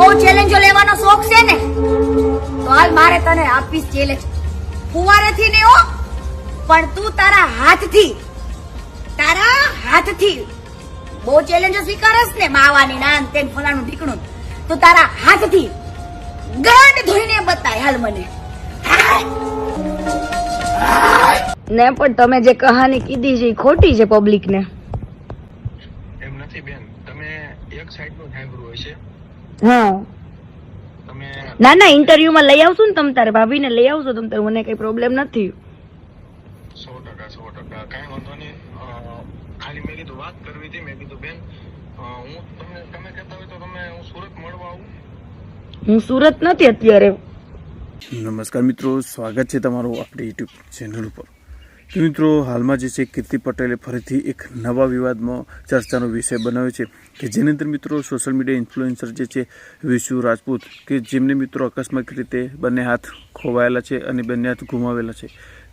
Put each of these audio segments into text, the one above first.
બહુ ચેલેન્જો લેવાનો શોખ છે ને? તો હાલ મારે તને આપીશ ચેલેન્જ ફુવારેથી નહીં હો પણ તું તારા હાથથી તારા હાથથી બહુ ચેલેન્જો સ્વીકારસ ને માવાની નાન તેન ફલાણું ઢીકણું. તું તારા હાથથી ગાંઠ ધોઈને બતાય હાલ મને. ને પણ તમે જે કહાની કીધી છે એ ખોટી છે પબ્લિક ને. એમ નથી બેન તમે એક સાઈડનું સાંભળ્યું હશે. હા. ના ના ઇન્ટરવ્યુ માં લઈ આવશું ને તમ તારે ભાભીને લઈ આવશો તમ તારે મને કઈ પ્રોબ્લેમ નથી. સો ટકા સો ટકા. કઈ વાંધો નહીં. ખાલી મેં કીધું વાત કરવી હતી મેં કીધું બેન હું તમને તમે કહેતા હોય તો તમે હું સુરત મળવા આવું. હું સુરત નથી અત્યારે. નમસ્કાર મિત્રો સ્વાગત છે તમારું આપણી યુટ્યુબ ચેનલ ઉપર. તો મિત્રો, હાલમાં જે છે, કીર્તિ પટેલે ફરીથી એક નવા વિવાદમાં ચર્ચાનો વિષય બનાવ્યો છે કે જેની અંદર મિત્રો સોશિયલ મીડિયા ઇન્ફ્લુએન્સર જે છે, વિશુ રાજપૂત, કે જેમને મિત્રો અકસ્માત રીતે બંને હાથ ખોવાયેલા છે અને બંને હાથ ગુમાવેલા છે.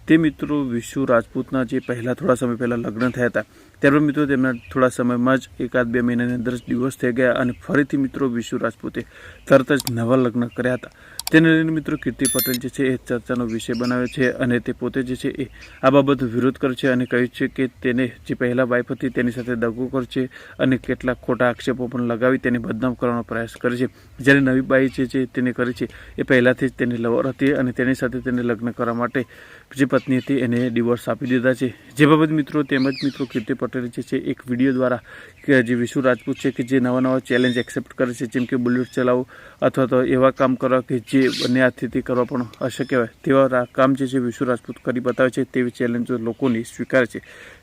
તે મિત્રો વિશુ રાજપૂતના જે પહેલાં થોડા સમય પહેલાં લગ્ન થયા હતા ત્યારબાદ મિત્રો તેમના થોડા સમયમાં જ એકાદ બે મહિનાની અંદર ડિવોર્સ થઈ ગયા અને ફરીથી મિત્રો વિશુ રાજપૂતે તરત જ નવા લગ્ન કર્યા હતા. તેને લઈને મિત્રો કીર્તિ પટેલ જે છે એ ચર્ચાનો વિષય બનાવ્યો છે અને તે પોતે જે છે એ આ બાબત વિરોધ કરે છે અને કહ્યું છે કે તેને જે પહેલા વાઇફ હતી તેની સાથે દગો કરશે અને કેટલાક ખોટા આક્ષેપો પણ લગાવી તેને બદનામ કરવાનો પ્રયાસ કરે છે. જ્યારે નવી બાઈ જે છે તેને કરી છે એ પહેલાંથી જ તેની લવર હતી અને તેની સાથે તેને લગ્ન કરવા માટે જે પત્ની હતી એને ડિવોર્સ આપી દીધા છે. જે બાબત મિત્રો તેમજ મિત્રો કીર્તિ પટેલ જે છે, એક વીડિયો દ્વારા કે જે વિશુ રાજપૂત છે કે જે નવા નવા ચેલેન્જ એક્સેપ્ટ કરે છે, જેમ કે બુલેટ ચલાવવું અથવા તો એવા કામ કરવા કે જે બંને હાથથી કરવા પણ અશક્ય હોય, તેવા કામ જે છે વિશુ રાજપૂત કરી બતાવે છે, તેવી ચેલેન્જો લોકોની સ્વીકારે છે.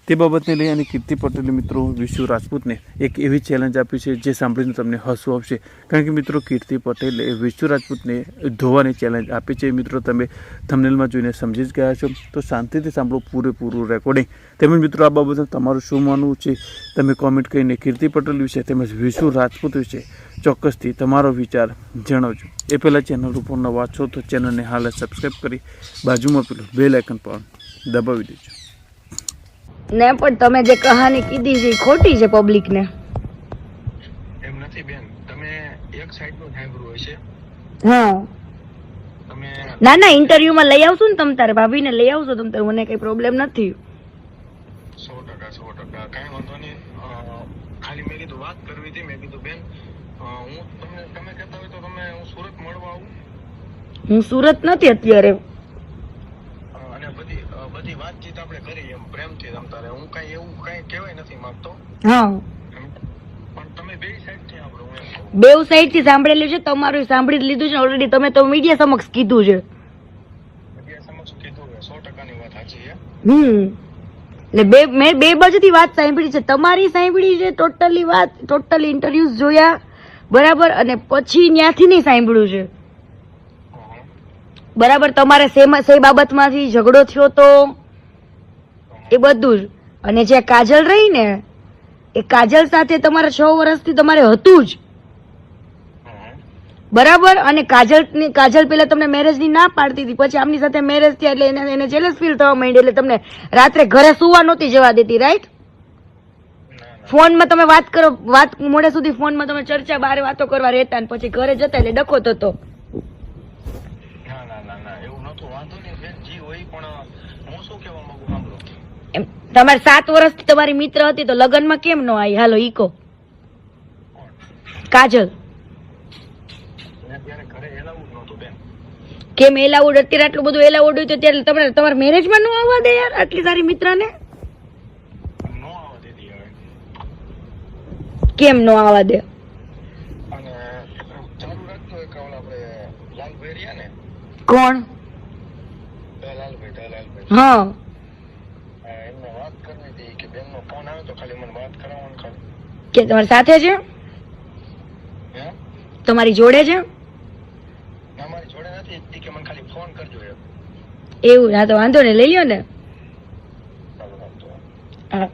તે બાબતને લઈ અને કીર્તિ પટેલે મિત્રો વિશુ રાજપૂતને એક એવી ચેલેન્જ આપી છે જે સાંભળીને તમને હસવું આવશે. કારણ કે મિત્રો કીર્તિ પટેલે વિશુ રાજપૂતને ધોવાની ચેલેન્જ આપી છે. મિત્રો, તમે થમનેલમાં જોઈને સમજી જ ગયા છો. તો શાંતિથી સાંભળો પૂરેપૂરું રેકોર્ડિંગ તેમજ મિત્રો, આ બાબતે તમારું શું માનવું છે? તમે કોમેન્ટ કરીને કીર્તિ પટેલ વિશે તેમજ વિશુ રાજપૂત વિશે ચોક્કસથી તમારો વિચાર જણાવજો. એ પહેલાં ચેનલ ઉપર છો તો ચેનલને હાલ સબસ્ક્રાઈબ કરી બાજુમાં પેલું બેલ આઇકન પણ દબાવી દેજો. ને પણ તમે જે કહાની કીધી છે ખોટી છે પબ્લિક ને. એમ નથી બેન તમે એક સાઈડનું સાંભળ્યું હશે. હા. તમે ના ના ઇન્ટરવ્યુ માં લઈ આવશું ને તમ તારે ભાભીને લઈ આવશો તમ તારે મને કઈ પ્રોબ્લેમ નથી. સો ટકા સો ટકા. કાંઈ વાંધો નહીં. ખાલી મેં કીધું વાત કરવી હતી મેં કીધું બેન હું તમે તમે કહેતા હોય તો તમે હું સુરત મળવા આવું. હું સુરત નથી અત્યારે અ, અને બધી અ, બધી વાતચીત આપણે કરી એમ પ્રેમથી તમ તારે હું કઈ એવું કઈ કહેવાય નથી માંગતો હા. બે સાઈડથી સાંભળેલું છે તમારું સાંભળી લીધું છે ઓલરેડી તમે તો મીડિયા સમક્ષ કીધું છે હમ એટલે બે મેં બે બાજુથી વાત સાંભળી છે તમારી સાંભળી છે ટોટલી વાત ટોટલી ઇન્ટરવ્યુઝ જોયા બરાબર અને પછી ત્યાંથી નહીં સાંભળ્યું છે બરાબર તમારે સેમ સે બાબતમાંથી ઝઘડો થયો તો એ બધું જ. અને જે કાજલ રહી ને એ કાજલ સાથે તમારે છ વર્ષથી તમારે હતું જ. બરાબર? અને કાજલ કાજલ પેલા તમને મેરેજની ના પાડતી હતી. પછી આમની સાથે મેરેજ થયા એટલે એને એને જેલસ ફીલ થવા માંડી એટલે તમને રાત્રે ઘરે સુવા નહોતી જવા દેતી રાઈટ ફોનમાં તમે વાત કરો વાત મોડે સુધી ફોનમાં તમે ચર્ચા બારે વાતો કરવા રહેતા ને પછી ઘરે જતા એટલે ડખો થતો. ના ના ના એવું નહોતું. વાંધો નહીં બેન જી હોય પણ હું શું કહેવા માંગુ સાંભળો. એમ તમારે સાત વર્ષથી તમારી મિત્ર હતી તો લગ્નમાં કેમ ન આવી? હાલો ઈકો. કાજલ. કેમ એલાઉડ? અત્યારે આટલું બધું એલાઉડ હોય તો ત્યારે તમારે તમારા મેરેજમાં ન આવવા દે યાર આટલી સારી મિત્રને? કેમ ન આવવા દે? કોણ? હા. કે ફોન આવ્યો તો ખાલી મને વાત કરાવવાનું ખાલી. કે તમારી સાથે છે તમારી જોડે છે ના જોડે નથી. કે મને ખાલી ફોન કરજો એવું? હા તો વાંધો ને લઈ લ્યો ને. હા.